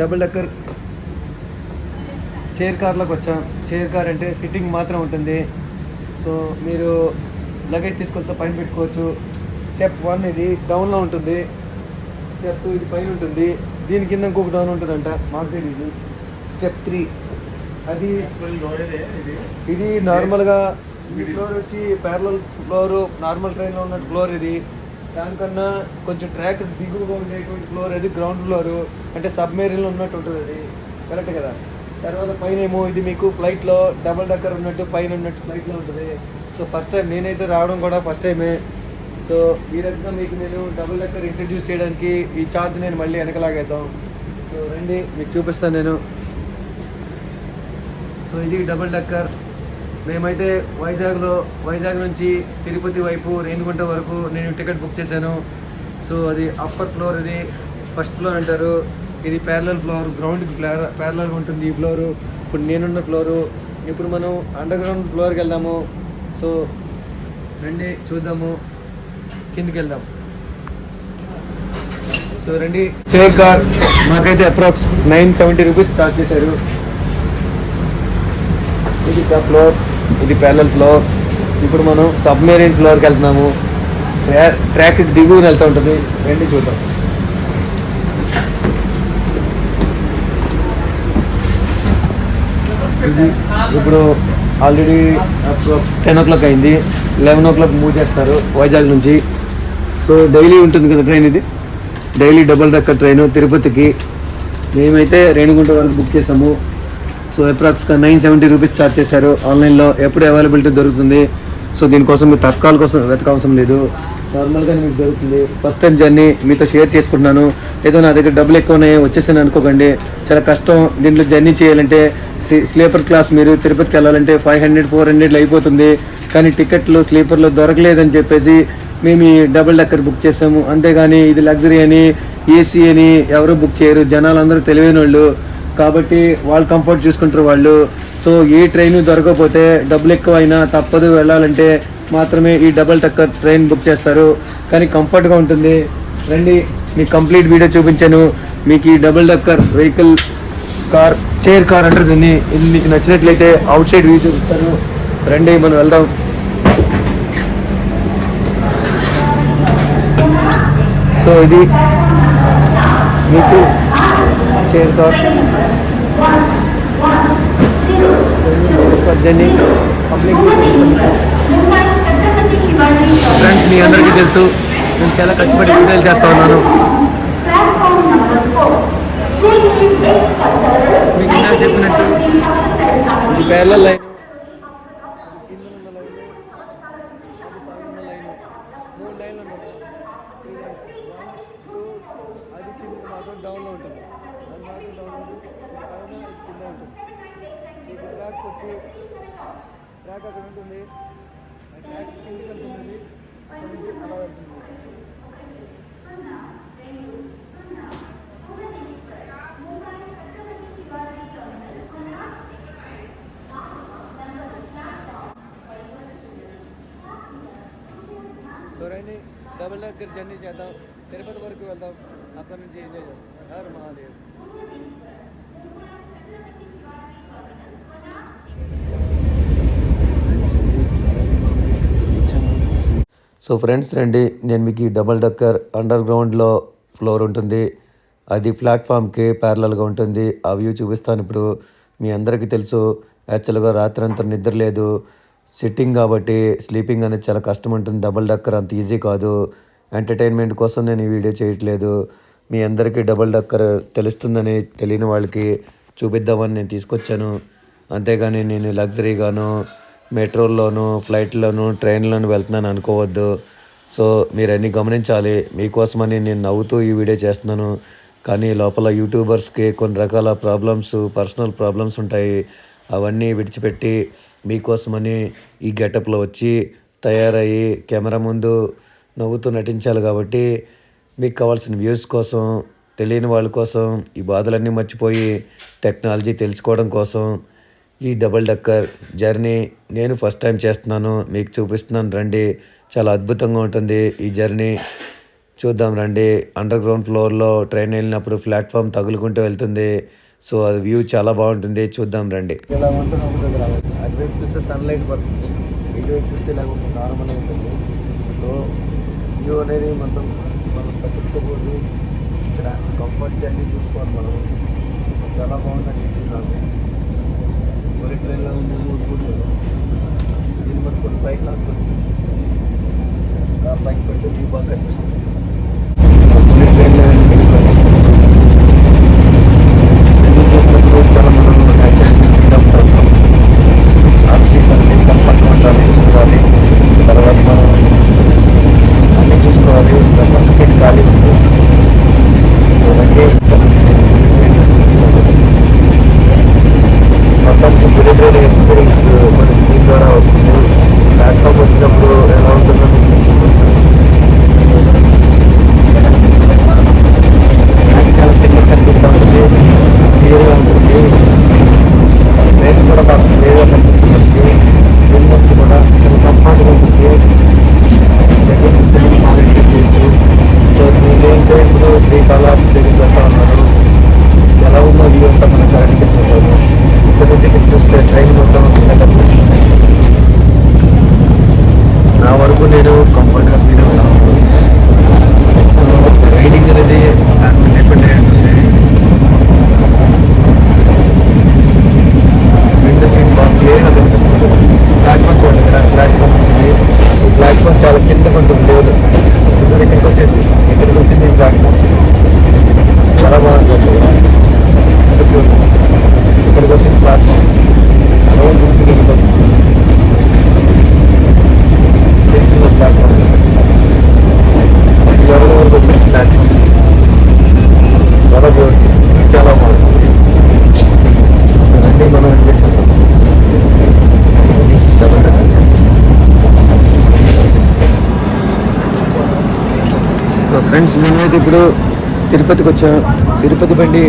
Double decker. Chair కార్లోకి వచ్చాం. Chair car అంటే sitting మాత్రం ఉంటుంది. సో మీరు లగేజ్ తీసుకొస్తే పైన పెట్టుకోవచ్చు. స్టెప్ వన్ ఇది డౌన్లో ఉంటుంది. స్టెప్ టూ ఇది పైన ఉంటుంది. దీని కింద ఇంకొక డౌన్ ఉంటుందంట. మాకు తెలియదు స్టెప్ త్రీ. అది ఇది నార్మల్గా ఈ ఫ్లోర్ వచ్చి ప్యారలల్ ఫ్లోర్ నార్మల్ ట్రైన్లో ఉన్న ఫ్లోర్ ఇది. దానికన్నా కొంచెం ట్రాక్ దిగువగా ఉండేటువంటి ఫ్లోర్ అది గ్రౌండ్ ఫ్లోర్ అంటే సబ్మెరీన్లో ఉన్నట్టు ఉంటుంది అది. కరెక్ట్ కదా? తర్వాత పైన ఏమో ఇది మీకు ఫ్లైట్లో డబల్ డక్కర్ ఉన్నట్టు పైన ఉన్నట్టు ఫ్లైట్లో ఉంటుంది. సో ఫస్ట్ టైం నేనైతే రావడం కూడా ఫస్ట్ టైమే సో ఈ రకంగా మీకు నేను డబుల్ డక్కర్ ఇంట్రడ్యూస్ చేయడానికి ఈ చార్జ్ నేను మళ్ళీ వెనకలాగేద్దాం. సో రండి మీకు చూపిస్తాను నేను. సో ఇది డబుల్ డక్కర్ మేమైతే వైజాగ్లో వైజాగ్ నుంచి తిరుపతి వైపు రేణిగుంట వరకు నేను టికెట్ బుక్ చేశాను. సో అది అప్పర్ ఫ్లోర్ ఇది ఫస్ట్ ఫ్లోర్ అంటారు. ఇది ప్యారలల్ ఫ్లోర్ గ్రౌండ్కి ప్యారలల్గా ఉంటుంది ఈ ఫ్లోరు. ఇప్పుడు నేనున్న ఫ్లోరు. ఇప్పుడు మనం అండర్ గ్రౌండ్ ఫ్లోర్కి వెళ్దాము. సో రండి చూద్దాము. కిందికి వెళ్దాం. సో రండి. చైర్ కార్ మాకైతే approx nine seventy rupees charge చేశారు. ఇది ద ఫ్లోర్. ఇది ప్యారల్ ఫ్లోర్ ఇప్పుడు మనం సబ్మెరీన్ ఫ్లోర్కి వెళ్తున్నాము. ట్రాక్కి ట్రాక్ వెళ్తూ ఉంటుంది. రండి చూద్దాం. ఇది ఇప్పుడు ఆల్రెడీ టెన్ ఓ క్లాక్ అయింది. లెవెన్ ఓ క్లాక్ మూవ్ చేస్తారు వైజాగ్ నుంచి. సో డైలీ ఉంటుంది కదా ట్రైన్ ఇది. డైలీ డబుల్ డెక్కర్ ట్రైన్ తిరుపతికి. మేమైతే రేణిగుంట వరకు బుక్ చేసాము. సో అప్రాక్స్గా నైన్ సెవెంటీ రూపీస్ ఛార్జ్ చేశారు. ఆన్లైన్లో ఎప్పుడు అవైలబిలిటీ దొరుకుతుంది? సో దీనికోసం మీరు తత్కాల కోసం వెతకవసరం లేదు. నార్మల్గానే మీకు దొరుకుతుంది. ఫస్ట్ టైం జర్నీ మీతో షేర్ చేసుకుంటున్నాను. ఏదో నా దగ్గర డబ్బులు ఎక్కువ ఉన్నాయి వచ్చేసాను అనుకోకండి. చాలా కష్టం. దీంట్లో జర్నీ చేయాలంటే స్లీపర్ క్లాస్ మీరు తిరుపతికి వెళ్ళాలంటే ఫైవ్ హండ్రెడ్ ఫోర్ హండ్రెడ్లో అయిపోతుంది. కానీ టికెట్లు స్లీపర్లో దొరకలేదని చెప్పేసి మేము ఈ డబుల్ డెక్కర్ బుక్ చేసాము అంతేగాని ఇది లగ్జరీ అని ఏసీ అని ఎవరు బుక్ చేయరు. జనాలు అందరూ తెలివైన వాళ్ళు. కాబట్టి వాళ్ళు కంఫర్ట్ చూసుకుంటారు వాళ్ళు. సో ఏ ట్రైన్ దొరకకపోతే డబ్బులు ఎక్కువ అయినా తప్పదు వెళ్ళాలంటే మాత్రమే ఈ డబల్ టక్కర్ ట్రైన్ బుక్ చేస్తారు. కానీ కంఫర్ట్గా ఉంటుంది. రండి మీకు కంప్లీట్ వీడియో చూపించాను. మీకు ఈ double decker vehicle car chair car అంటారు దీన్ని. ఇది మీకు నచ్చినట్లయితే అవుట్ సైడ్ వ్యూ చూపిస్తారు రండి మనం వెళ్దాం. సో ఇది మీకు chair car journey public friends మీ అందరికీ తెలుసు నేను చాలా కష్టపడి వీడియోలు చేస్తా ఉన్నాను. మీకు ఇందాక చెప్పినట్టు పేర్ల లైన్ కింద ఉన్న లైన్ అది పైన ఉన్న లైన్ మూడు లైన్లు ఉన్నాయి త్రీ లైన్స్ వన్ టూ అది కిందకి మాత్రం డౌన్లో ఉంటుంది అది మాత్రం డౌన్ ఉంటుంది ఇది పైన ఇది కింద ఉంటుంది ఇప్పుడు ట్రాక్ వచ్చి ట్రాక్ అక్కడ ఉంటుంది ఆ ట్రాక్ కిందకి వెళ్తుంది అక్కడ నుంచి అలా వెళ్తుంది సో రండి డబుల్ డెక్కర్ జర్నీ చేద్దాం తిరుపతి వరకు వెళ్దాం. అక్కడ నుంచి ఎంజాయ్ చేద్దాం? హర్ మహాదేవ్. సో ఫ్రెండ్స్ రండి. నేను మీకు ఈ డబల్ డక్కర్ అండర్ గ్రౌండ్లో ఫ్లోర్ ఉంటుంది. అది ప్లాట్ఫామ్కి ప్యారలల్గా ఉంటుంది. ఆ వ్యూ చూపిస్తాను ఇప్పుడు. మీ అందరికీ తెలుసు యాక్చువల్గా రాత్రి అంతా నిద్ర లేదు. సిట్టింగ్ కాబట్టి స్లీపింగ్ అనేది చాలా కష్టం ఉంటుంది. డబల్ డక్కర్ అంత ఈజీ కాదు. ఎంటర్టైన్మెంట్ కోసం నేను ఈ వీడియో చేయట్లేదు. మీ అందరికీ డబల్ డక్కర్ తెలుస్తుందని తెలియని వాళ్ళకి చూపిద్దామని నేను తీసుకొచ్చాను. అంతేగాని నేను లగ్జరీగాను మెట్రోల్లోను ఫ్లైట్లోను ట్రైన్లోను వెళ్తున్నాను అనుకోవద్దు. సో మీరు అన్నీ గమనించాలి. మీకోసమని నేను నవ్వుతూ ఈ వీడియో చేస్తున్నాను. కానీ లోపల యూట్యూబర్స్కి కొన్ని రకాల ప్రాబ్లమ్స్ పర్సనల్ ప్రాబ్లమ్స్ ఉంటాయి. అవన్నీ విడిచిపెట్టి మీకోసమని ఈ గెటప్లో వచ్చి తయారయ్యి కెమెరా ముందు నవ్వుతూ నటించాలి కాబట్టి మీకు కావాల్సిన వ్యూస్ కోసం తెలియని వాళ్ళ కోసం ఈ బాధలన్నీ మర్చిపోయి టెక్నాలజీ తెలుసుకోవడం కోసం ఈ డబుల్ డక్కర్ జర్నీ నేను ఫస్ట్ టైం చేస్తున్నాను. మీకు చూపిస్తున్నాను రండి. చాలా అద్భుతంగా ఉంటుంది ఈ జర్నీ. చూద్దాం రండి. అండర్ గ్రౌండ్ ఫ్లోర్లో ట్రైన్ వెళ్ళినప్పుడు ప్లాట్ఫామ్ తగులుకుంటూ వెళ్తుంది. సో అది వ్యూ చాలా బాగుంటుంది. చూద్దాం రండి. ఇలా ఉంటుంది అటువైపు చూస్తే సన్లైట్ పడుతుంది. ఇటువైపు చూస్తే ఇలా నార్మల్గా ఉంటుంది. సో వ్యూ అనేది మనం మనం పట్టించుకోకూడదు. ఇక్కడ కంఫర్ట్ జర్నీ చూసుకోవాలి మనం. చాలా బాగుంది అనిపించింది నాకు. కొన్ని ట్రైన్లో ఉంది కూర్చుంటారు ఇది మనకు కొన్ని బైక్ లాక్కొచ్చు ఆ బైక్ పెట్టి వ్యూ బాగా కనిపిస్తుంది ఇక్కడికి వచ్చింది ఈ ప్లాట్ఫామ్ చాలా బాగుంటుంది ఇక్కడ చూడండి ఇక్కడికి వచ్చింది ప్లాట్ఫామ్ అరవై గుర్తు వెళ్ళిపోతుంది స్టేషన్లో ప్లాట్ఫామ్ ఎవరి వరకు వచ్చింది ప్లాట్ఫామ్ చాలా బాగుంటుంది చాలా బాగుంటుంది అన్నీ మనం ఏం చేసాం డబల్ డెక్కర్ చేసాం. సో ఫ్రెండ్స్ ఇప్పుడు తిరుపతికి వచ్చాం. తిరుపతి బండి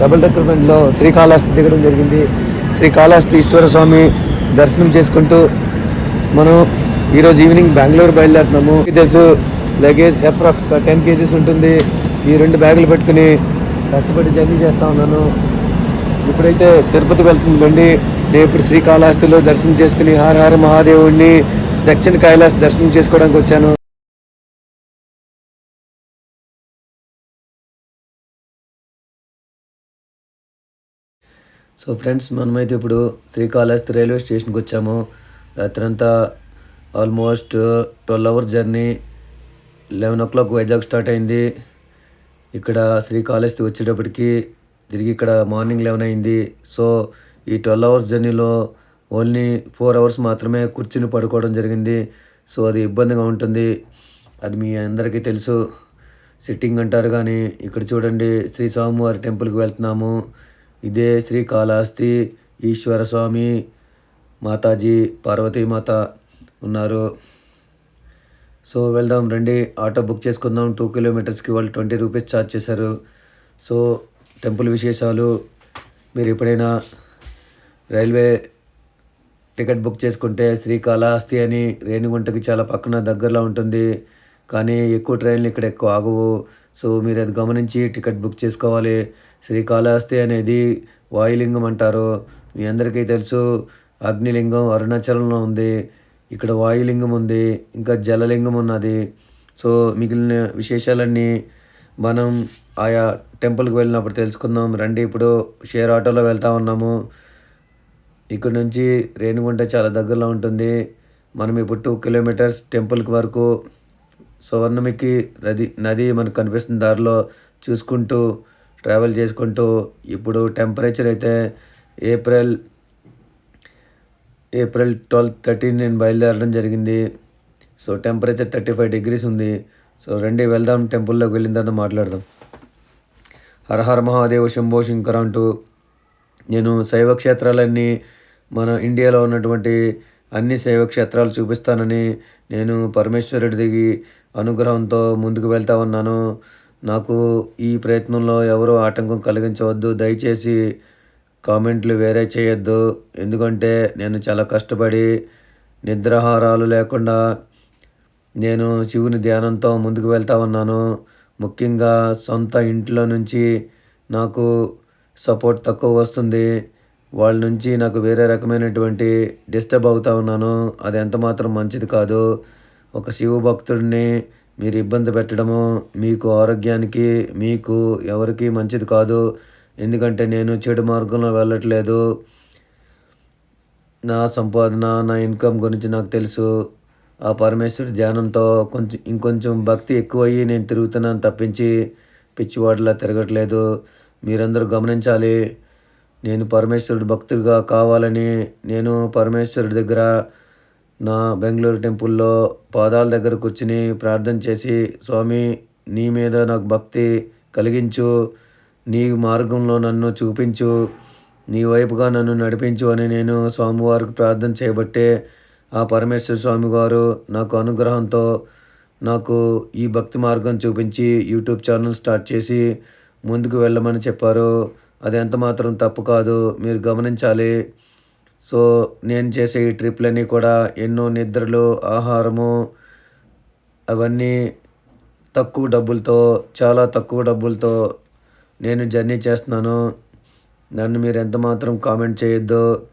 డబుల్ డెక్కర్ బండిలో శ్రీకాళహస్తి దిగడం జరిగింది. శ్రీకాళహస్తి ఈశ్వర స్వామి దర్శనం చేసుకుంటూ మనం ఈరోజు ఈవినింగ్ బెంగళూరు బయలుదేరుతున్నాము. తెలుసు లగేజ్ అప్రాక్స్ టెన్ కేజీస్ ఉంటుంది. ఈ రెండు బ్యాగులు పెట్టుకుని కష్టపడి జర్నీ చేస్తూ ఉన్నాను. ఇప్పుడైతే తిరుపతి వెళ్తుంది బండి నేను ఇప్పుడు శ్రీకాళహస్తిలో దర్శనం చేసుకుని హర హర మహాదేవుడిని దక్షిణ కైలాస్ దర్శనం చేసుకోవడానికి వచ్చాను. సో ఫ్రెండ్స్ మనమైతే ఇప్పుడు శ్రీకాళహస్తి రైల్వే స్టేషన్కి వచ్చాము. రాత్రంతా almost twelve hours journey. Eleven o'clock Vizag start అయింది. ఇక్కడ శ్రీకాళహస్తి వచ్చేటప్పటికి తిరిగి ఇక్కడ మార్నింగ్ లెవెన్ అయింది. సో ఈ ట్వెల్వ్ అవర్స్ జర్నీలో ఓన్లీ ఫోర్ అవర్స్ మాత్రమే కూర్చుని పడుకోవడం జరిగింది. సో అది ఇబ్బందిగా ఉంటుంది. అది మీ అందరికీ తెలుసు. సిట్టింగ్ అంటారు కానీ ఇక్కడ చూడండి శ్రీ స్వామివారి టెంపుల్కి వెళ్తున్నాము. ఇదే శ్రీకాళహస్తి ఈశ్వర స్వామి మాతాజీ పార్వతీమాత ఉన్నారు. సో వెళ్దాం రండి. ఆటో బుక్ చేసుకుందాం. టూ కిలోమీటర్స్కి వాళ్ళు ట్వంటీ రూపీస్ ఛార్జ్ చేశారు. సో టెంపుల్ విశేషాలు మీరు ఎప్పుడైనా రైల్వే టికెట్ బుక్ చేసుకుంటే శ్రీకాళహస్తి అని రేణిగుంటకి చాలా పక్కన దగ్గరలో ఉంటుంది. కానీ ఎక్కువ ట్రైన్లు ఇక్కడ ఎక్కువ ఆగవు. సో మీరు అది గమనించి టికెట్ బుక్ చేసుకోవాలి. శ్రీకాళహస్తి అనేది వాయులింగం అంటారు. మీ అందరికీ తెలుసు అగ్నిలింగం అరుణాచలంలో ఉంది. ఇక్కడ వాయులింగం ఉంది ఇంకా జలలింగం ఉన్నది. సో మిగిలిన విశేషాలన్నీ మనం ఆయా టెంపుల్కి వెళ్ళినప్పుడు తెలుసుకుందాం. రండి ఇప్పుడు షేర్ ఆటోలో వెళ్తా ఉన్నాము. ఇక్కడ నుంచి రేణిగుంట చాలా దగ్గరలో ఉంటుంది. మనం ఇప్పుడు టూ కిలోమీటర్స్ టెంపుల్కి వరకు సువర్ణమికి నది నది మనకు కనిపిస్తుంది దారిలో. చూసుకుంటూ ట్రావెల్ చేసుకుంటూ ఇప్పుడు టెంపరేచర్ అయితే ఏప్రిల్ ఏప్రిల్ ట్వెల్త్ థర్టీన్ నేను బయలుదేరడం జరిగింది. So temperature thirty five degrees ఉంది. సో రండి వెళ్దాం టెంపుల్లోకి వెళ్ళిన తర్వాత మాట్లాడదాం. హర హర మహాదేవ శంభో శంకర అంటూ నేను శైవ క్షేత్రాలన్నీ మన ఇండియాలో ఉన్నటువంటి అన్ని శైవ క్షేత్రాలు చూపిస్తానని నేను పరమేశ్వరుడి దిగి అనుగ్రహంతో ముందుకు వెళ్తా ఉన్నాను. నాకు ఈ ప్రయత్నంలో ఎవరూ ఆటంకం కలిగించవద్దు. దయచేసి కామెంట్లు వేరే చేయొద్దు. ఎందుకంటే నేను చాలా కష్టపడి నిద్రాహారాలు లేకుండా నేను శివుని ధ్యానంతో ముందుకు వెళ్తా ఉన్నాను. ముఖ్యంగా సొంత ఇంట్లో నుంచి నాకు సపోర్ట్ తక్కువ వస్తుంది. వాళ్ళ నుంచి నాకు వేరే రకమైనటువంటి డిస్టర్బ్ అవుతా ఉన్నాను. అది ఎంత మాత్రం మంచిది కాదు. ఒక శివ భక్తుడిని మీరు ఇబ్బంది పెట్టడము మీకు ఆరోగ్యానికి మీకు ఎవరికి మంచిది కాదు. ఎందుకంటే నేను చెడు మార్గంలో వెళ్ళట్లేదు. నా సంపాదన నా ఇన్కమ్ గురించి నాకు తెలుసు. ఆ పరమేశ్వరుడు ధ్యానంతో కొంచెం ఇంకొంచెం భక్తి ఎక్కువయ్యి నేను తిరుగుతున్నాను తప్పించి పిచ్చివాడిలా తిరగట్లేదు. మీరందరూ గమనించాలి నేను పరమేశ్వరుడు భక్తుడిగా కావాలని నేను పరమేశ్వరుడి దగ్గర నా బెంగళూరు టెంపుల్లో పాదాల దగ్గర కూర్చుని ప్రార్థన చేసి స్వామి నీ మీద నాకు భక్తి కలిగించు. నీ మార్గంలో నన్ను చూపించు. నీ వైపుగా నన్ను నడిపించు అని నేను స్వామివారికి ప్రార్థన చేయబట్టే ఆ పరమేశ్వర స్వామి గారు నాకు అనుగ్రహంతో నాకు ఈ భక్తి మార్గం చూపించి యూట్యూబ్ ఛానల్ స్టార్ట్ చేసి ముందుకు వెళ్ళమని చెప్పారు. అది ఎంత మాత్రం తప్పు కాదు. మీరు గమనించాలి. సో నేను చేసే ఈ ట్రిప్లన్నీ కూడా ఎన్నో నిద్రలు ఆహారము అవన్నీ తక్కువ డబ్బులతో చాలా తక్కువ డబ్బులతో నేను జర్నీ చేస్తున్నాను. నన్ను మీరు ఎంత మాత్రం కామెంట్ చేయొద్దు.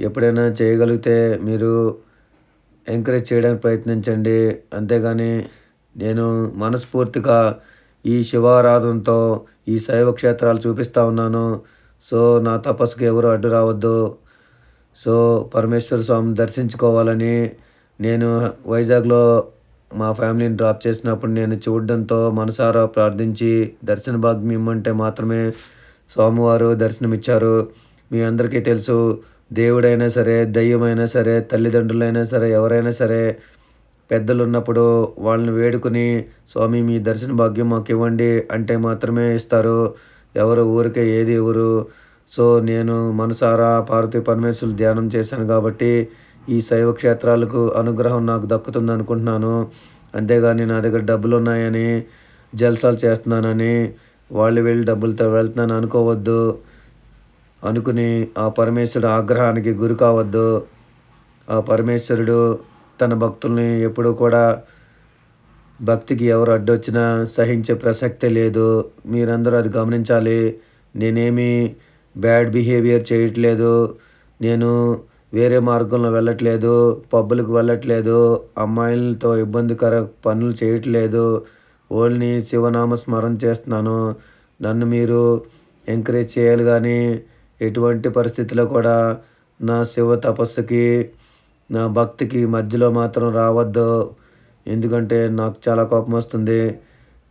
ఎప్పుడైనా చేయగలిగితే మీరు ఎంకరేజ్ చేయడానికి ప్రయత్నించండి. అంతేగాని నేను మనస్ఫూర్తిగా ఈ శివారాధనతో ఈ శైవ క్షేత్రాలు చూపిస్తూ ఉన్నాను. సో నా తపస్సుకి ఎవరు అడ్డు రావద్దు. సో పరమేశ్వర స్వామి దర్శించుకోవాలని నేను వైజాగ్లో మా ఫ్యామిలీని డ్రాప్ చేసినప్పుడు నేను చూడడంతో మనసారా ప్రార్థించి దర్శన భాగ్యం ఇమ్మంటే మాత్రమే స్వామివారు దర్శనమిచ్చారు. మీ అందరికీ తెలుసు దేవుడైనా సరే దయ్యమైనా సరే తల్లిదండ్రులైనా సరే ఎవరైనా సరే పెద్దలు ఉన్నప్పుడు వాళ్ళని వేడుకుని స్వామి మీ దర్శన భాగ్యం మాకు ఇవ్వండి అంటే మాత్రమే ఇస్తారు. ఎవరు ఊరికే ఏది ఎవరు సో నేను మనసారా పార్వతీ పరమేశ్వరులు ధ్యానం చేశాను కాబట్టి ఈ శైవ క్షేత్రాలకు అనుగ్రహం నాకు దక్కుతుంది అనుకుంటున్నాను. అంతేగాని నా దగ్గర డబ్బులు ఉన్నాయని జల్సాలు చేస్తున్నానని వాళ్ళు వెళ్ళి డబ్బులతో వెళ్తున్నాను అనుకోవద్దు. అనుకుని ఆ పరమేశ్వరుడు ఆగ్రహానికి గురి కావద్దు. ఆ పరమేశ్వరుడు తన భక్తుల్ని ఎప్పుడూ కూడా భక్తికి ఎవరు అడ్డొచ్చినా సహించే ప్రసక్తే లేదు. మీరందరూ అది గమనించాలి. నేనేమి బ్యాడ్ బిహేవియర్ చేయట్లేదు. నేను వేరే మార్గంలో వెళ్ళట్లేదు. పబ్బులకు వెళ్ళట్లేదు. అమ్మాయిలతో ఇబ్బందికర పనులు చేయట్లేదు. ఓన్లీ శివనామ స్మరణ చేస్తున్నాను. నన్ను మీరు ఎంకరేజ్ చేయాలి కానీ ఎటువంటి పరిస్థితిలో కూడా నా శివ తపస్సుకి నా భక్తికి మధ్యలో మాత్రం రావద్దు. ఎందుకంటే నాకు చాలా కోపం వస్తుంది.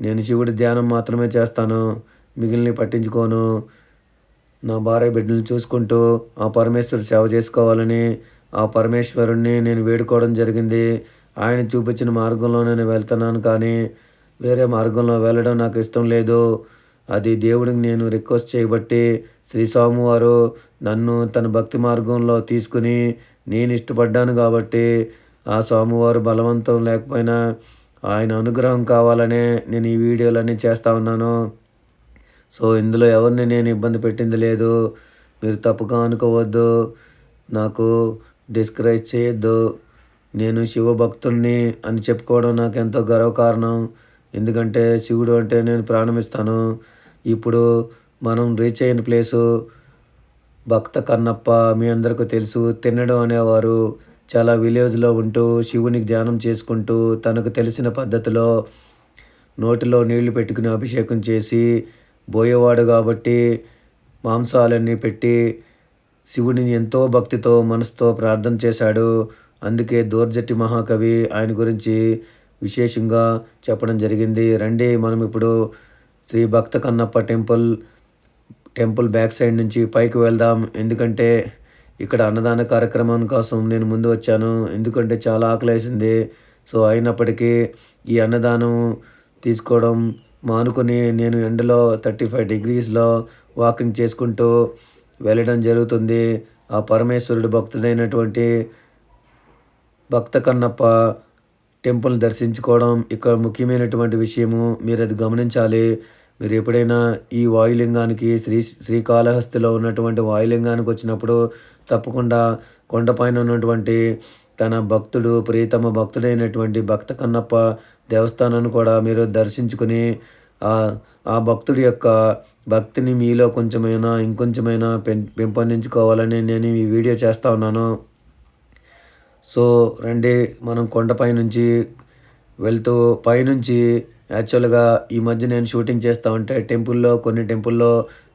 నేను శివుడి ధ్యానం మాత్రమే చేస్తాను. మిగిలిన పట్టించుకోను. నా భార్య బిడ్డలను చూసుకుంటూ ఆ పరమేశ్వరుడు సేవ చేసుకోవాలని ఆ పరమేశ్వరుణ్ణి నేను వేడుకోవడం జరిగింది. ఆయన చూపించిన మార్గంలో నేను వెళ్తున్నాను కానీ వేరే మార్గంలో వెళ్ళడం నాకు ఇష్టం లేదు. అది దేవుడికి నేను రిక్వెస్ట్ చేయబట్టి శ్రీ స్వామివారు నన్ను తన భక్తి మార్గంలో తీసుకుని నేను ఇష్టపడ్డాను కాబట్టి ఆ స్వామివారు బలవంతం లేకపోయినా ఆయన అనుగ్రహం కావాలనే నేను ఈ వీడియోలన్నీ చేస్తూ ఉన్నాను. సో ఇందులో ఎవరిని నేను ఇబ్బంది పెట్టింది లేదు. మీరు తప్పుగా అనుకోవద్దు. నాకు డిస్కరేజ్ చేయొద్దు. నేను శివభక్తుల్ని అని చెప్పుకోవడం నాకు ఎంతో గర్వకారణం ఎందుకంటే శివుడు అంటే నేను ప్రాణమిస్తాను ఇప్పుడు మనం రీచ్ అయిన ప్లేసు భక్త కన్నప్ప మీ అందరికీ తెలుసు. తినడం అనేవారు చాలా విలేజ్లో ఉంటూ శివునికి ధ్యానం చేసుకుంటూ తనకు తెలిసిన పద్ధతిలో నోటిలో నీళ్ళు పెట్టుకుని అభిషేకం చేసి బోయేవాడు కాబట్టి మాంసాలన్నీ పెట్టి శివుడిని ఎంతో భక్తితో మనసుతో ప్రార్థన చేశాడు. అందుకే దూర్జట్టి మహాకవి ఆయన గురించి విశేషంగా చెప్పడం జరిగింది. రండి మనం ఇప్పుడు Shri Bhakta Kannappa temple temple back side నుంచి పైకి వెళ్దాం. ఎందుకంటే ఇక్కడ అన్నదాన కార్యక్రమం కోసం నేను ముందు వచ్చాను. ఎందుకంటే చాలా ఆకలేసింది. సో అయినప్పటికీ ఈ అన్నదానం తీసుకోవడం మానుకొని నేను ఎండలో థర్టీ ఫైవ్ డిగ్రీస్లో వాకింగ్ చేసుకుంటూ వెళ్ళడం జరుగుతుంది. ఆ పరమేశ్వరుడు భక్తుడైనటువంటి భక్త కన్నప్ప టెంపుల్ దర్శించుకోవడం ఇక్కడ ముఖ్యమైనటువంటి విషయము. మీరు అది గమనించాలి. మీరు ఎప్పుడైనా ఈ వాయులింగానికి శ్రీ శ్రీకాళహస్తిలో ఉన్నటువంటి వాయులింగానికి వచ్చినప్పుడు తప్పకుండా కొండపైన ఉన్నటువంటి తన భక్తుడు ప్రియతమ భక్తుడైనటువంటి భక్త కన్నప్ప దేవస్థానాన్ని కూడా మీరు దర్శించుకుని ఆ భక్తుడి యొక్క భక్తిని మీలో కొంచెమైనా ఇంకొంచెమైనా పెం పెంపొందించుకోవాలని నేను ఈ వీడియో చేస్తూ ఉన్నాను. సో రండి మనం కొండపై నుంచి వెళ్తూ పైనుంచి యాక్చువల్గా ఈ మధ్య నేను షూటింగ్ చేస్తూ ఉంటే టెంపుల్లో కొన్ని టెంపుల్లో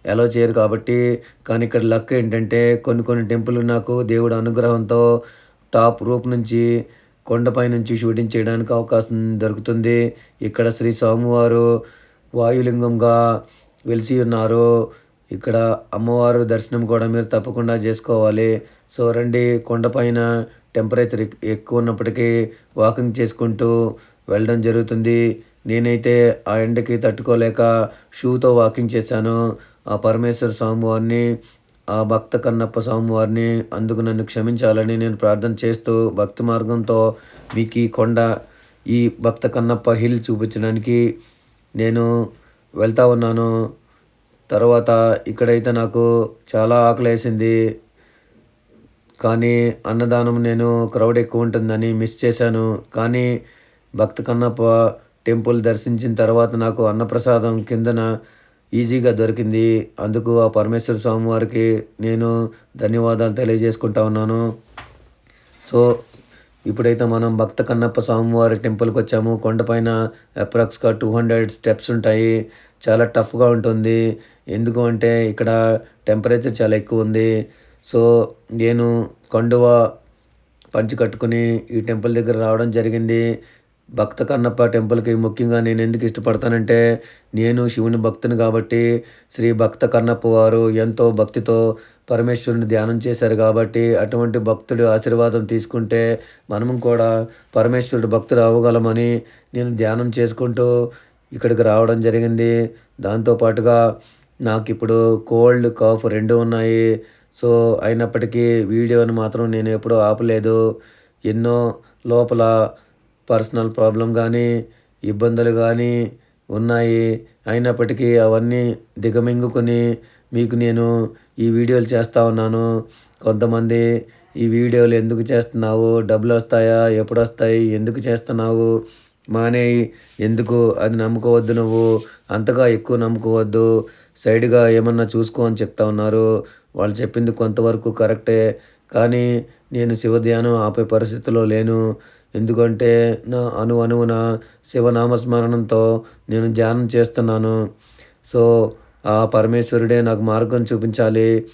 ఎలా చేయరు కాబట్టి కానీ ఇక్కడ లక్ ఏంటంటే కొన్ని కొన్ని టెంపుల్ నాకు దేవుడు అనుగ్రహంతో టాప్ రూప్ నుంచి కొండపై నుంచి షూటింగ్ చేయడానికి అవకాశం దొరుకుతుంది. ఇక్కడ శ్రీ స్వామివారు వాయులింగంగా వెలిసి ఉన్నారు. ఇక్కడ అమ్మవారు దర్శనం కూడా మీరు తప్పకుండా చేసుకోవాలి. సో రండి కొండపైన టెంపరేచర్ ఎక్కువ ఉన్నప్పటికీ వాకింగ్ చేసుకుంటూ వెళ్ళడం జరుగుతుంది. నేనైతే ఆ ఎండకి తట్టుకోలేక షూతో వాకింగ్ చేశాను. ఆ పరమేశ్వర స్వామివారిని ఆ భక్త కన్నప్ప స్వామివారిని అందుకు నన్ను క్షమించాలని నేను ప్రార్థన చేస్తూ భక్తి మార్గంతో మీకు ఈ కొండ ఈ భక్త కన్నప్ప హిల్ చూపించడానికి నేను వెళ్తా ఉన్నాను. తర్వాత ఇక్కడైతే నాకు చాలా ఆకలేసింది. కానీ అన్నదానం నేను క్రౌడ్ ఎక్కువ ఉంటుందని మిస్ చేశాను. కానీ భక్త కన్నప్ప టెంపుల్ దర్శించిన తర్వాత నాకు అన్నప్రసాదం కిందన ఈజీగా దొరికింది. అందుకు ఆ పరమేశ్వర స్వామి వారికి నేను ధన్యవాదాలు తెలియజేసుకుంటా ఉన్నాను. సో ఇప్పుడైతే మనం భక్త కన్నప్ప స్వామివారి టెంపుల్కి వచ్చాము. కొండపైన అప్రాక్స్గా టూ హండ్రెడ్ స్టెప్స్ ఉంటాయి. చాలా టఫ్గా ఉంటుంది. ఎందుకు అంటే ఇక్కడ టెంపరేచర్ చాలా ఎక్కువ ఉంది. సో నేను కండువ పంచి కట్టుకుని ఈ టెంపుల్ దగ్గర రావడం జరిగింది. భక్త కన్నప్ప టెంపుల్కి ముఖ్యంగా నేను ఎందుకు ఇష్టపడతానంటే నేను శివుని భక్తుని కాబట్టి శ్రీ భక్త కన్నప్ప వారు ఎంతో భక్తితో పరమేశ్వరుని ధ్యానం చేశారు కాబట్టి అటువంటి భక్తుడి ఆశీర్వాదం తీసుకుంటే మనము కూడా పరమేశ్వరుడు భక్తుడు అవ్వగలమని నేను ధ్యానం చేసుకుంటూ ఇక్కడికి రావడం జరిగింది. దాంతోపాటుగా నాకు ఇప్పుడు కోల్డ్ కాఫ్ రెండు ఉన్నాయి. సో అయినప్పటికీ వీడియోని మాత్రం నేను ఎప్పుడూ ఆపలేదు. ఎన్నో లోపల పర్సనల్ ప్రాబ్లం కానీ ఇబ్బందులు కానీ ఉన్నాయి. అయినప్పటికీ అవన్నీ దిగమింగుకొని మీకు నేను ఈ వీడియోలు చేస్తూ ఉన్నాను. కొంతమంది ఈ వీడియోలు ఎందుకు చేస్తున్నావు? డబ్బులు వస్తాయా? ఎప్పుడు వస్తాయి? ఎందుకు చేస్తున్నావు? మానేయి ఎందుకు? అది నమ్ముకోవద్దు నువ్వు. అంతగా ఎక్కువ నమ్ముకోవద్దు. సైడ్గా ఏమన్నా చూసుకో అని చెప్తా ఉన్నారు. వాళ్ళు చెప్పింది కొంతవరకు కరెక్టే. కానీ నేను శివధ్యానం ఆపే పరిస్థితిలో లేను. ఎందుకంటే నా అను అనువున శివనామస్మరణంతో నేను ధ్యానం చేస్తున్నాను. సో ఆ పరమేశ్వరుడే నాకు మార్గం చూపించాలి.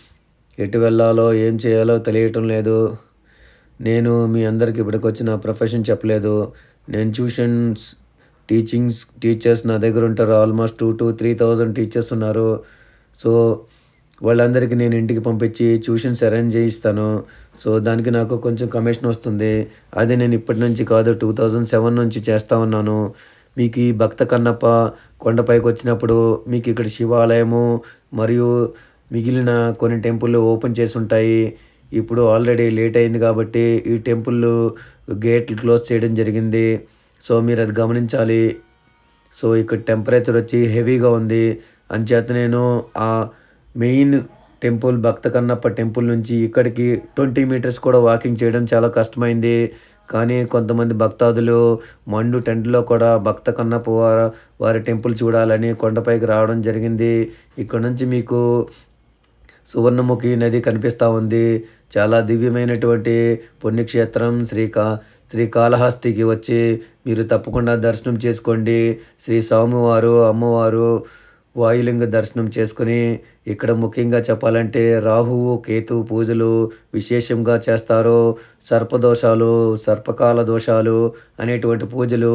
ఎటు వెళ్ళాలో ఏం చేయాలో తెలియటం లేదు. నేను మీ అందరికి ఇప్పటికి వచ్చిన ప్రొఫెషన్ చెప్పలేదు. నేను ట్యూషన్స్ టీచింగ్స్ టీచర్స్ నా దగ్గర ఉంటారు almost two to three thousand teachers ఉన్నారు. సో వాళ్ళందరికీ నేను ఇంటికి పంపించి ట్యూషన్స్ అరేంజ్ చేయిస్తాను. సో దానికి నాకు కొంచెం కమిషన్ వస్తుంది. అది నేను ఇప్పటి నుంచి కాదు టూ థౌజండ్ సెవెన్ నుంచి చేస్తూ ఉన్నాను. మీకు ఈ భక్త కన్నప్ప కొండపైకి వచ్చినప్పుడు మీకు ఇక్కడ శివాలయము మరియు మిగిలిన కొన్ని టెంపుల్ ఓపెన్ చేసి ఉంటాయి. ఇప్పుడు ఆల్రెడీ లేట్ అయింది కాబట్టి ఈ టెంపుల్ గేట్లు క్లోజ్ చేయడం జరిగింది. సో మీరు అది గమనించాలి. సో ఇక్కడ టెంపరేచర్ వచ్చి హెవీగా ఉంది. అంచేత నేను ఆ main temple Bhakta Kannappa temple నుంచి ఇక్కడికి ట్వంటీ మీటర్స్ కూడా వాకింగ్ చేయడం చాలా కష్టమైంది. కానీ కొంతమంది భక్తాదులు మండు టెంట్లో కూడా భక్త కన్నప్ప వారి వారి టెంపుల్ చూడాలని కొండపైకి రావడం జరిగింది. ఇక్కడ నుంచి మీకు సువర్ణముఖి నది కనిపిస్తూ ఉంది. చాలా దివ్యమైనటువంటి పుణ్యక్షేత్రం శ్రీకా శ్రీకాళహస్తికి వచ్చి మీరు తప్పకుండా దర్శనం చేసుకోండి. శ్రీ స్వామివారు అమ్మవారు వాయులింగ దర్శనం చేసుకుని ఇక్కడ ముఖ్యంగా చెప్పాలంటే రాహువు కేతు పూజలు విశేషంగా చేస్తారు సర్పదోషాలు సర్పకాల దోషాలు అనేటువంటి పూజలు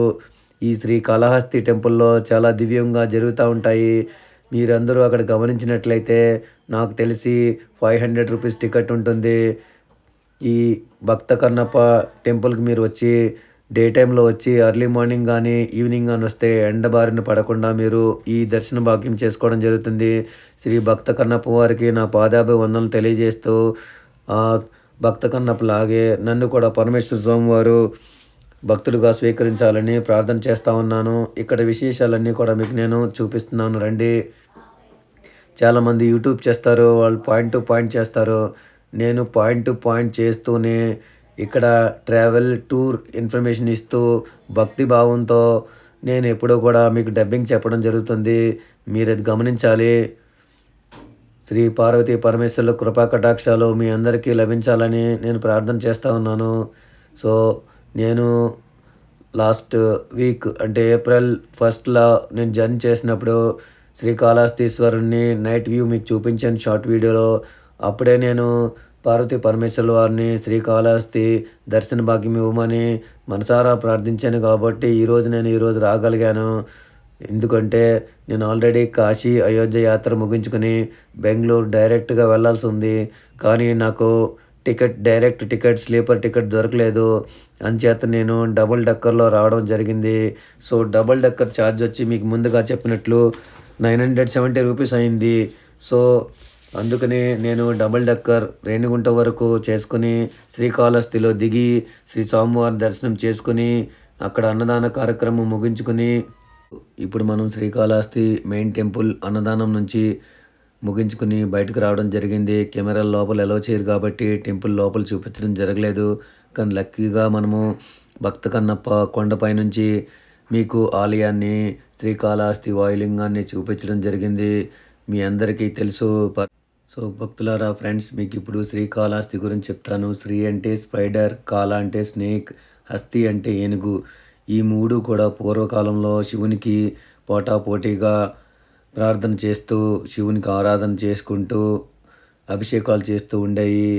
ఈ శ్రీ కాళహస్తి టెంపుల్లో చాలా దివ్యంగా జరుగుతూ ఉంటాయి. మీరందరూ అక్కడ గమనించినట్లయితే నాకు తెలిసి ఫైవ్ హండ్రెడ్ రూపీస్ టికెట్ ఉంటుంది. ఈ భక్త కన్నప్ప టెంపుల్కి మీరు వచ్చి డే టైంలో వచ్చి ఎర్లీ మార్నింగ్ కానీ ఈవినింగ్ కానీ వస్తే ఎండ బారిన పడకుండా మీరు ఈ దర్శన భాగ్యం చేసుకోవడం జరుగుతుంది. శ్రీ భక్త కన్నప్ప వారికి నా పాదాభి వందనలు తెలియజేస్తూ భక్త కన్నప్పలాగే నన్ను కూడా పరమేశ్వర స్వామి వారు భక్తులుగా స్వీకరించాలని ప్రార్థన చేస్తూ ఉన్నాను. ఇక్కడ విశేషాలన్నీ కూడా మీకు నేను చూపిస్తున్నాను. రండి. చాలామంది యూట్యూబ్ చేస్తారు వాళ్ళు పాయింట్ టు పాయింట్ చేస్తారు. నేను పాయింట్ టు పాయింట్ చేస్తూనే ఇక్కడ ట్రావెల్ టూర్ ఇన్ఫర్మేషన్ ఇస్తూ భక్తి భావంతో నేను ఎప్పుడూ కూడా మీకు డబ్బింగ్ చెప్పడం జరుగుతుంది. మీరు అది గమనించాలి. శ్రీ పార్వతీ పరమేశ్వరుల కృపా కటాక్షాలు మీ అందరికీ లభించాలని నేను ప్రార్థన చేస్తూ ఉన్నాను. సో నేను లాస్ట్ వీక్ అంటే ఏప్రిల్ ఫస్ట్లో నేను జర్నీ చేసినప్పుడు శ్రీకాళహస్తీశ్వరుణ్ణి నైట్ వ్యూ మీకు చూపించాను షార్ట్ వీడియోలో అప్పుడే నేను పార్వతి పరమేశ్వరుల వారిని శ్రీకాళహస్తి దర్శన భాగ్యం ఇవ్వమని మనసారా ప్రార్థించాను కాబట్టి ఈరోజు నేను ఈరోజు రాగలిగాను. ఎందుకంటే నేను ఆల్రెడీ కాశీ అయోధ్య యాత్ర ముగించుకుని బెంగళూరు డైరెక్ట్గా వెళ్ళాల్సి ఉంది. కానీ నాకు ticket direct ticket sleeper ticket దొరకలేదు. అంచేత నేను డబుల్ డక్కర్లో రావడం జరిగింది. సో డబుల్ డక్కర్ ఛార్జ్ వచ్చి మీకు ముందుగా చెప్పినట్లు నైన్ హండ్రెడ్ సెవెంటీ రూపీస్ అయింది. సో అందుకని నేను డబుల్ డక్కర్ రేణిగుంట వరకు చేసుకుని శ్రీకాళహస్తిలో దిగి శ్రీ స్వామివారి దర్శనం చేసుకుని అక్కడ అన్నదాన కార్యక్రమం ముగించుకుని ఇప్పుడు మనం శ్రీకాళహస్తి మెయిన్ టెంపుల్ అన్నదానం నుంచి ముగించుకుని బయటకు రావడం జరిగింది. కెమెరాల లోపల ఎలా చేయరు కాబట్టి టెంపుల్ లోపల చూపించడం జరగలేదు. కానీ లక్కీగా మనము భక్త కన్నప్ప కొండపై నుంచి మీకు ఆలయాన్ని శ్రీకాళహస్తి వాయులింగాన్ని చూపించడం జరిగింది. మీ అందరికీ తెలుసు. ప- సో భక్తులారా ఫ్రెండ్స్ మీకు ఇప్పుడు శ్రీకాళహస్తి గురించి చెప్తాను. శ్రీ అంటే స్పైడర్ కాల అంటే స్నేక్ హస్తి అంటే ఏనుగు. ఈ మూడు కూడా పూర్వకాలంలో శివునికి పోటాపోటీగా ప్రార్థన చేస్తూ శివునికి ఆరాధన చేసుకుంటూ అభిషేకాలు చేస్తూ ఉండేవి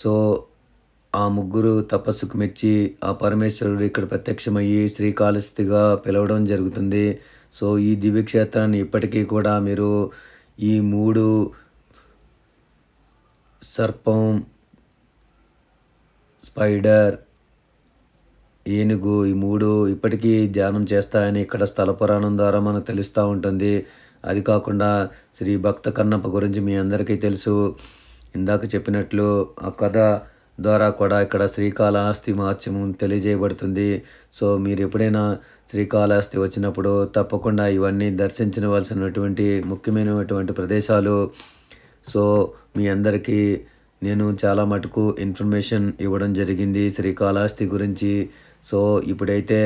సో ఆ ముగ్గురు తపస్సుకు మెచ్చి ఆ పరమేశ్వరుడు ఇక్కడ ప్రత్యక్షమయ్యి శ్రీకాళహస్తిగా పిలవడం జరుగుతుంది. సో ఈ దివ్యక్షేత్రాన్ని ఇప్పటికీ కూడా మీరు ఈ మూడు సర్పం స్పైడర్ ఏనుగు ఈ మూడు ఇప్పటికీ ధ్యానం చేస్తాయని ఇక్కడ స్థల పురాణం ద్వారా మనకు తెలుస్తూ ఉంటుంది. అది కాకుండా శ్రీ భక్త కన్నప్ప గురించి మీ అందరికీ తెలుసు. ఇందాక చెప్పినట్లు ఆ కథ ద్వారా కూడా ఇక్కడ శ్రీకాళహస్తి మహత్యము తెలియజేయబడుతుంది. సో మీరు ఎప్పుడైనా శ్రీకాళహస్తి వచ్చినప్పుడు తప్పకుండా ఇవన్నీ దర్శించవలసినటువంటి ముఖ్యమైనటువంటి ప్రదేశాలు. సో మీ అందరికీ నేను చాలా మటుకు ఇన్ఫర్మేషన్ ఇవ్వడం జరిగింది శ్రీకాళహస్తి గురించి. సో ఇప్పుడైతే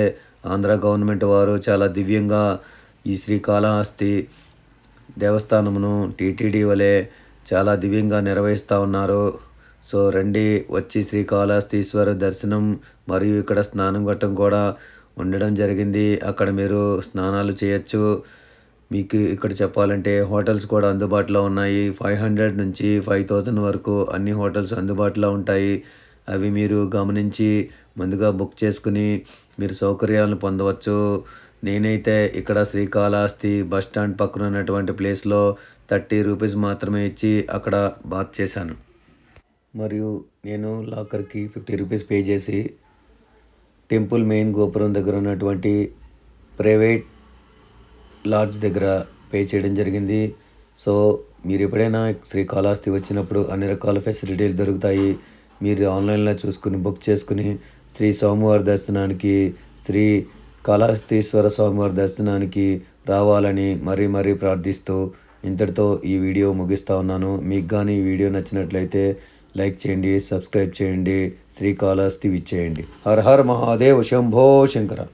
ఆంధ్ర గవర్నమెంట్ వారు చాలా దివ్యంగా ఈ శ్రీకాళహస్తి దేవస్థానమును టీటీడీ వలె చాలా దివ్యంగా నిర్వహిస్తూ ఉన్నారు. సో రండి వచ్చి శ్రీకాళహస్తీశ్వర దర్శనం మరియు ఇక్కడ స్నానం గట్టం కూడా ఉండడం జరిగింది. అక్కడ మీరు స్నానాలు చేయొచ్చు. మీకు ఇక్కడ చెప్పాలంటే హోటల్స్ కూడా అందుబాటులో ఉన్నాయి. ఫైవ్ హండ్రెడ్ నుంచి ఫైవ్ థౌజండ్ వరకు అన్ని హోటల్స్ అందుబాటులో ఉంటాయి. అవి మీరు గమనించి ముందుగా బుక్ చేసుకుని మీరు సౌకర్యాలను పొందవచ్చు. నేనైతే ఇక్కడ శ్రీకాళహస్తి బస్ స్టాండ్ పక్కన ఉన్నటువంటి ప్లేస్లో థర్టీ రూపీస్ మాత్రమే ఇచ్చి అక్కడ బాత్ చేశాను. మరియు నేను లాకర్కి ఫిఫ్టీ రూపీస్ పే చేసి టెంపుల్ మెయిన్ గోపురం దగ్గర ఉన్నటువంటి ప్రైవేట్ లాడ్జ్ దగ్గర పే చేయడం జరిగింది. సో మీరు ఎప్పుడైనా శ్రీకాళహస్తి వచ్చినప్పుడు అన్ని రకాల ఫెసిలిటీలు దొరుకుతాయి. మీరు ఆన్లైన్లో చూసుకుని బుక్ చేసుకుని శ్రీ స్వామివారి దర్శనానికి శ్రీ కాళహస్తీశ్వర స్వామివారి దర్శనానికి రావాలని మరీ మరీ ప్రార్థిస్తూ ఇంతటితో ఈ వీడియో ముగిస్తా ఉన్నాను. మీకు కానీ ఈ వీడియో నచ్చినట్లయితే లైక్ చేయండి సబ్స్క్రైబ్ చేయండి శ్రీకాళహస్తి విచ్చేయండి. హర్ హర్ మహాదేవ్ శంభో శంకర.